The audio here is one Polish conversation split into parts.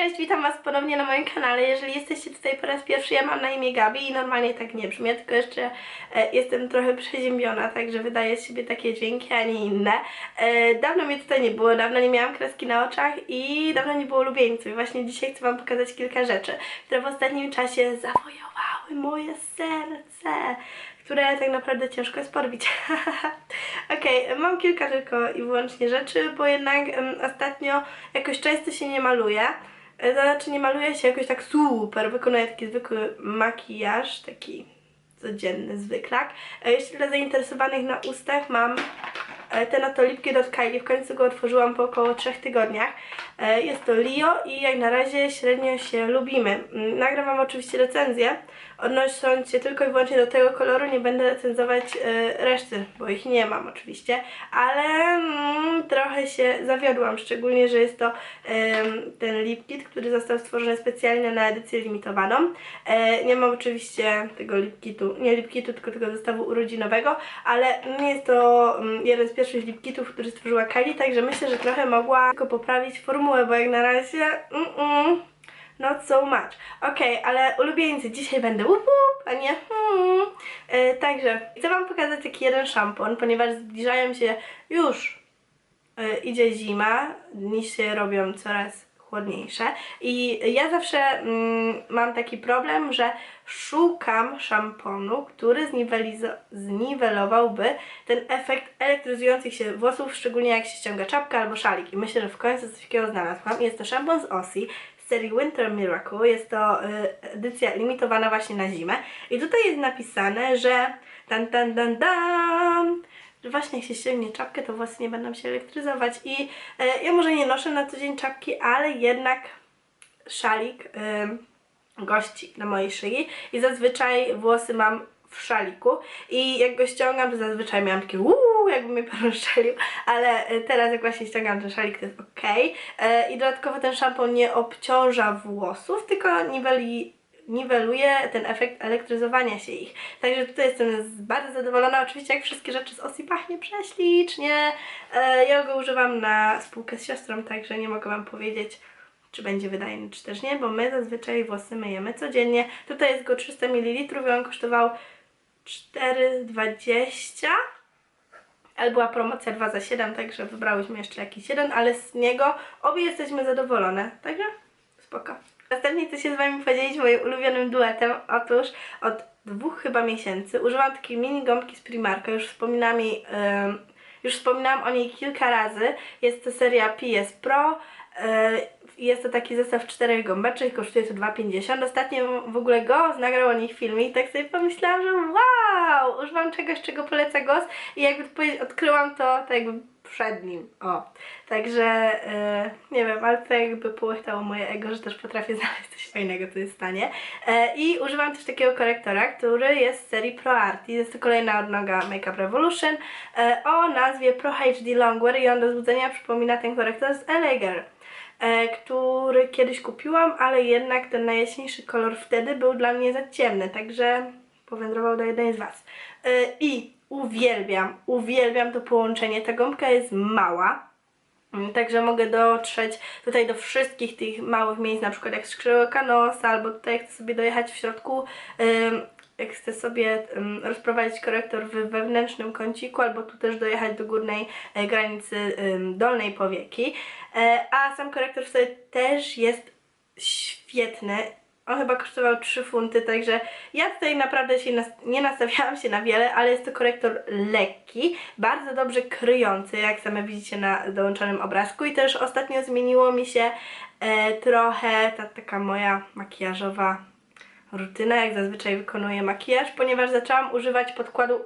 Cześć, witam Was ponownie na moim kanale. Jeżeli jesteście tutaj po raz pierwszy, ja mam na imię Gabi i normalnie tak nie brzmię, tylko jeszcze e, jestem trochę przeziębiona, także wydaję z siebie takie dźwięki, a nie inne. E, dawno mnie tutaj nie było, dawno nie miałam kreski na oczach i dawno nie było ulubieńców. I właśnie dzisiaj chcę Wam pokazać kilka rzeczy, które w ostatnim czasie zawojowały moje serce które tak naprawdę ciężko jest porbić. Okej, mam kilka tylko i wyłącznie rzeczy, bo jednak em, ostatnio jakoś często się nie maluję. Znaczy nie maluję się jakoś tak super, wykonuję taki zwykły makijaż, taki codzienny zwyklak. E, Jeśli dla zainteresowanych na ustach mam e, ten oto lipki od Kylie, w końcu go otworzyłam po około 3 tygodniach. E, Jest to Lio i jak na razie średnio się lubimy. Mm, Nagram Wam oczywiście recenzję, odnosząc się tylko i wyłącznie do tego koloru, nie będę recenzować e, reszty, bo ich nie mam oczywiście, ale mm, trochę się zawiodłam, szczególnie, że jest to ten lip kit, który został stworzony specjalnie na edycję limitowaną. E, nie mam oczywiście tego lip kitu, nie lip kitu, tylko tego zestawu urodzinowego, ale nie jest to mm, jeden z pierwszych lip kitów, który stworzyła Kylie, także myślę, że trochę mogła tylko poprawić formułę, bo jak na razie mm, mm, not so much. Okej, ale ulubieńcy, dzisiaj będę łup, łup a nie hmm. E, Także chcę Wam pokazać taki jeden szampon, ponieważ zbliżają się już e, idzie zima, dni się robią coraz chłodniejsze i ja zawsze mm, mam taki problem, że szukam szamponu, który zniwelowałby ten efekt elektryzujących się włosów, szczególnie jak się ściąga czapkę albo szalik i myślę, że w końcu coś takiego znalazłam. Jest to szampon z Ossi z serii Winter Miracle, jest to y, edycja limitowana właśnie na zimę. I tutaj jest napisane, że tan tan tan tan że właśnie jak się ściągnie czapkę, to włosy nie będą się elektryzować. I e, ja może nie noszę na co dzień czapki, ale jednak szalik ym, gości na mojej szyi. I zazwyczaj włosy mam w szaliku. I jak go ściągam, to zazwyczaj miałam takie uuu, jakby mnie szczelił, ale e, teraz jak właśnie ściągam ten szalik, to jest ok. I dodatkowo ten szampon nie obciąża włosów, tylko niweli niweluje ten efekt elektryzowania się ich. Także tutaj jestem bardzo zadowolona. Oczywiście jak wszystkie rzeczy z Ossi pachnie prześlicznie. E, ja go używam na spółkę z siostrą, także nie mogę Wam powiedzieć, czy będzie wydajny, czy też nie, bo my zazwyczaj włosy myjemy codziennie. Tutaj jest go 300 ml i on kosztował 4,20 ale była promocja 2 za 7, także wybrałyśmy jeszcze jakiś jeden, ale z niego obie jesteśmy zadowolone. Także spoko. Następnie chcę się z Wami podzielić moim ulubionym duetem. Otóż od dwóch chyba miesięcy używam takiej mini gąbki z Primarka. Już wspominałam, jej, em, już wspominałam o niej kilka razy. Jest to seria PS Pro. e, Jest to taki zestaw czterech gąbeczek, kosztuje to 2,50. Ostatnio w ogóle Goz nagrał o nich filmik tak sobie pomyślałam, że wow, używam czegoś, czego poleca Goz i jakby odkryłam to tak jakby przed nim. O, także e, nie wiem, ale to jakby połechtało moje ego, że też potrafię znaleźć coś fajnego, co jest w stanie. E, I używam też takiego korektora, który jest z serii Pro Arty. Jest to kolejna odnoga Makeup Revolution e, o nazwie Pro HD Longwear i on do złudzenia przypomina ten korektor z LA Girl e, który kiedyś kupiłam, ale jednak ten najjaśniejszy kolor wtedy był dla mnie za ciemny, także powędrował do jednej z Was. E, I uwielbiam, uwielbiam to połączenie. Ta gąbka jest mała, mm, Także mogę dotrzeć tutaj do wszystkich tych małych miejsc, na przykład jak skrzyłka nosa, albo tutaj jak chcę sobie dojechać w środku, jak chcę sobie rozprowadzić korektor w wewnętrznym kąciku, albo tu też dojechać do górnej e, granicy dolnej powieki. E, a sam korektor wtedy też jest świetny. On chyba kosztował 3 funty, także ja tutaj naprawdę się nie nastawiałam się na wiele, ale jest to korektor lekki, bardzo dobrze kryjący, jak same widzicie na dołączonym obrazku. I też ostatnio zmieniło mi się e, trochę ta taka moja makijażowa rutyna, jak zazwyczaj wykonuję makijaż, ponieważ zaczęłam używać podkładu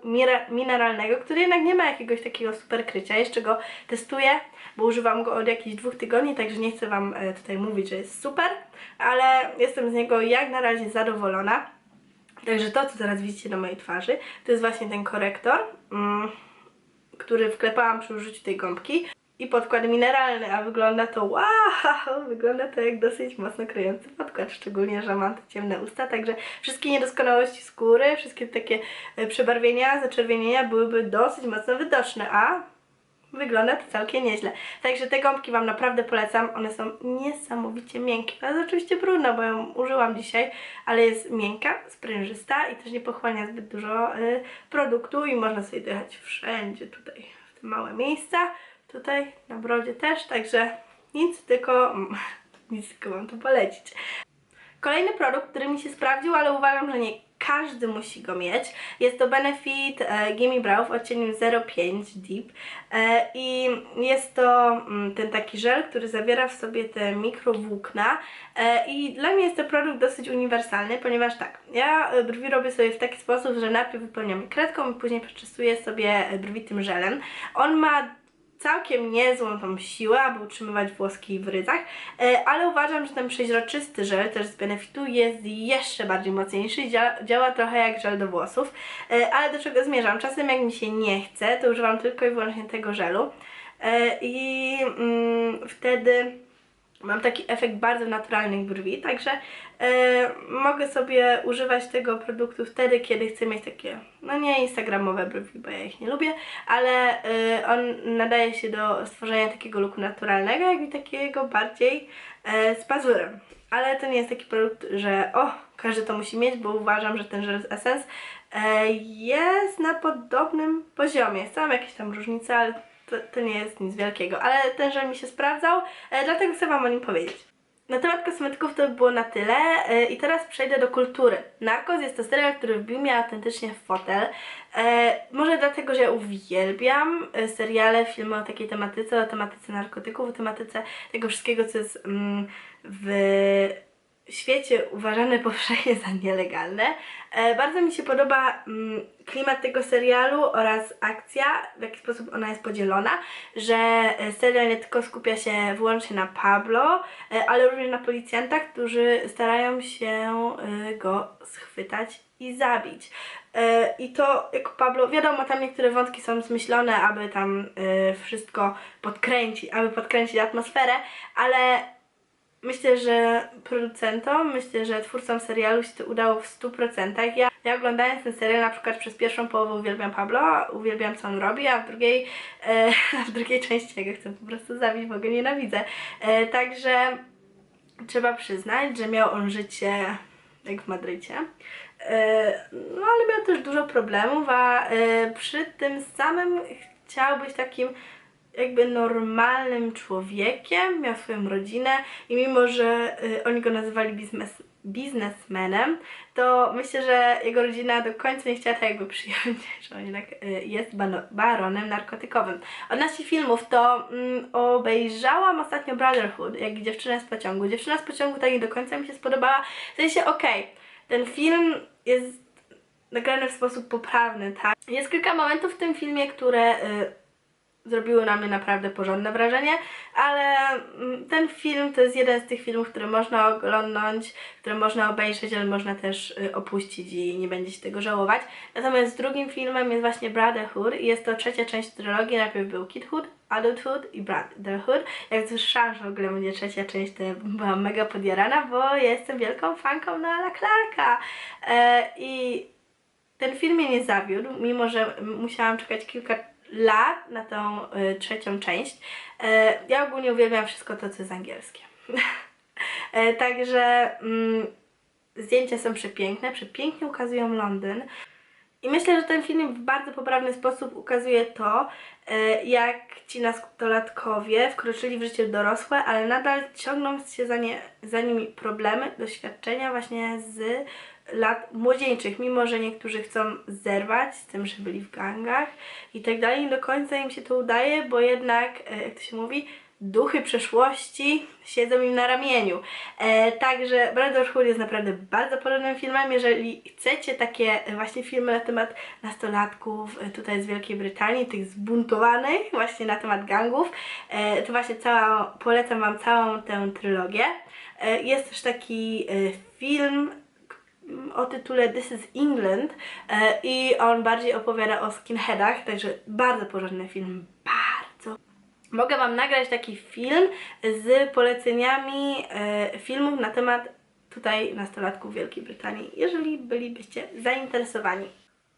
mineralnego, który jednak nie ma jakiegoś takiego super krycia. Jeszcze go testuję, bo używam go od jakichś dwóch tygodni, także nie chcę Wam e, tutaj mówić, że jest super, ale jestem z niego jak na razie zadowolona. Także to, co teraz widzicie na mojej twarzy, to jest właśnie ten korektor, mm, który wklepałam przy użyciu tej gąbki. I podkład mineralny, a wygląda to wow, wygląda to jak dosyć mocno kryjący podkład, szczególnie, że mam te ciemne usta, także wszystkie niedoskonałości skóry, wszystkie takie e, przebarwienia, zaczerwienienia byłyby dosyć mocno widoczne, a wygląda to całkiem nieźle. Także te gąbki Wam naprawdę polecam. One są niesamowicie miękkie. To jest oczywiście brudna, bo ją użyłam dzisiaj, ale jest miękka, sprężysta i też nie pochłania zbyt dużo y, produktu i można sobie dojechać wszędzie tutaj, w te małe miejsca. Tutaj na brodzie też, także nic, tylko mm, nic, tylko Wam to polecić. Kolejny produkt, który mi się sprawdził, ale uważam, że nie każdy musi go mieć. Jest to Benefit e, Gimme Brow w odcieniu 05 Deep e, i jest to mm, ten taki żel, który zawiera w sobie te mikrowłókna e, i dla mnie jest to produkt dosyć uniwersalny, ponieważ tak, ja brwi robię sobie w taki sposób, że najpierw wypełniam kredką i później przeczystuję sobie brwi tym żelem. On ma całkiem niezłą tą siłę, aby utrzymywać włoski w ryzach, e, ale uważam, że ten przeźroczysty żel też z Benefitu jest jeszcze bardziej mocniejszy i działa, działa trochę jak żel do włosów. E, Ale do czego zmierzam? Czasem jak mi się nie chce, to używam tylko i wyłącznie tego żelu E, i mm, wtedy mam taki efekt bardzo naturalnych brwi, także e, mogę sobie używać tego produktu wtedy, kiedy chcę mieć takie, no nie instagramowe brwi, bo ja ich nie lubię, ale e, on nadaje się do stworzenia takiego looku naturalnego, jak i takiego bardziej e, z pazurem. Ale to nie jest taki produkt, że o, każdy to musi mieć, bo uważam, że ten żel z Essence jest na podobnym poziomie. Są jakieś tam różnice, ale to, to nie jest nic wielkiego, ale ten żel mi się sprawdzał, e, dlatego chcę Wam o nim powiedzieć. Na temat kosmetyków to by było na tyle e, i teraz przejdę do kultury. Narcos jest to serial, który wbił mnie autentycznie w fotel. E, może dlatego, że ja uwielbiam seriale, filmy o takiej tematyce, o tematyce narkotyków, o tematyce tego wszystkiego, co jest mm, w świecie uważane powszechnie za nielegalne. E, bardzo mi się podoba mm, klimat tego serialu oraz akcja, w jaki sposób ona jest podzielona, że e, serial nie tylko skupia się wyłącznie na Pablo, e, ale również na policjantach, którzy starają się go schwytać i zabić. I to jako Pablo, wiadomo, tam niektóre wątki są zmyślone, aby tam wszystko podkręcić, aby podkręcić atmosferę, ale Myślę, że producentom, myślę, że twórcom serialu się to udało w 100%. Ja, ja oglądając ten serial na przykład przez pierwszą połowę uwielbiam Pablo, uwielbiam co on robi, a w drugiej, e, w drugiej części ja go chcę po prostu zabić, bo go nienawidzę. E, także trzeba przyznać, że miał on życie jak w Madrycie. E, no ale miał też dużo problemów, a e, przy tym samym chciał być takim jakby normalnym człowiekiem, miał swoją rodzinę i mimo, że y, oni go nazywali biznes, biznesmenem, to myślę, że jego rodzina do końca nie chciała tak jakby przyjąć, że on jednak y, jest baronem narkotykowym. Odnośnie filmów, to mm, obejrzałam ostatnio Brotherhood, jak dziewczyna z pociągu. Dziewczyna z pociągu tak nie do końca mi się spodobała. W sensie, okej, ten film jest nagrany w sposób poprawny, tak? Jest kilka momentów w tym filmie, które y, zrobiły na mnie naprawdę porządne wrażenie, ale mm, ten film to jest jeden z tych filmów, które można oglądnąć, które można obejrzeć, ale można też y, opuścić i nie będzie się tego żałować. Natomiast drugim filmem jest właśnie Brotherhood i jest to trzecia część trylogii. Najpierw był Kidhood, Adulthood i Brotherhood. Jak słyszałam, że w ogóle będzie trzecia część, to byłam mega podjarana, bo jestem wielką fanką Noela Clarka. E, I ten film mnie nie zawiódł, mimo że musiałam czekać kilka lat na tą y, trzecią część. E, ja ogólnie uwielbiam wszystko to, co jest angielskie. e, także mm, zdjęcia są przepiękne, przepięknie ukazują Londyn. I myślę, że ten film w bardzo poprawny sposób ukazuje to, e, jak ci nastolatkowie wkroczyli w życie dorosłe, ale nadal ciągną się za, nie, za nimi problemy, doświadczenia właśnie z lat młodzieńczych, mimo że niektórzy chcą zerwać z tym, że byli w gangach i tak dalej, do końca im się to udaje, bo jednak, e, jak to się mówi, duchy przeszłości siedzą im na ramieniu. E, także Brotherhood jest naprawdę bardzo porządnym filmem. Jeżeli chcecie takie właśnie filmy na temat nastolatków e, tutaj z Wielkiej Brytanii, tych zbuntowanych właśnie na temat gangów, e, to właśnie cała, polecam Wam całą tę trylogię. E, jest też taki e, film o tytule This is England e, i on bardziej opowiada o skinheadach, także bardzo porządny film, bardzo. Mogę Wam nagrać taki film z poleceniami e, filmów na temat tutaj nastolatków Wielkiej Brytanii, jeżeli bylibyście zainteresowani.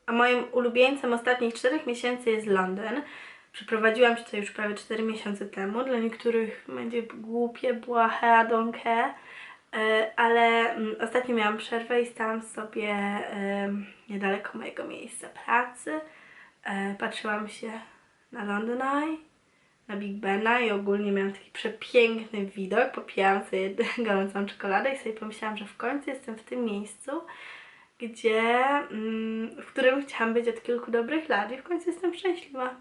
A moim ulubieńcem ostatnich czterech miesięcy jest Londyn. Przeprowadziłam się tutaj już prawie 4 miesiące temu. Dla niektórych będzie głupie, błahe, adonkę, e, ale mm, ostatnio miałam przerwę i stałam sobie niedaleko mojego miejsca pracy. E, Patrzyłam się na London Eye, na Big Bena i ogólnie miałam taki przepiękny widok. Popijałam sobie gorącą czekoladę i sobie pomyślałam, że w końcu jestem w tym miejscu, gdzie, mm, w którym chciałam być od kilku dobrych lat i w końcu jestem szczęśliwa.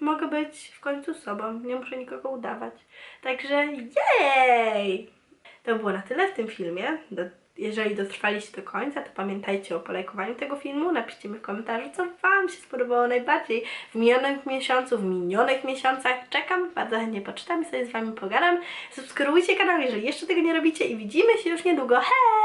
Mogę być w końcu sobą, nie muszę nikogo udawać. Także jej! To było na tyle w tym filmie. Jeżeli dotrwaliście do końca, to pamiętajcie o polajkowaniu tego filmu. Napiszcie mi w komentarzu, co Wam się spodobało najbardziej w minionych miesiącu, w minionych miesiącach. Czekam, bardzo chętnie poczytam i sobie z Wami pogadam. Subskrybujcie kanał, jeżeli jeszcze tego nie robicie i widzimy się już niedługo. Hej!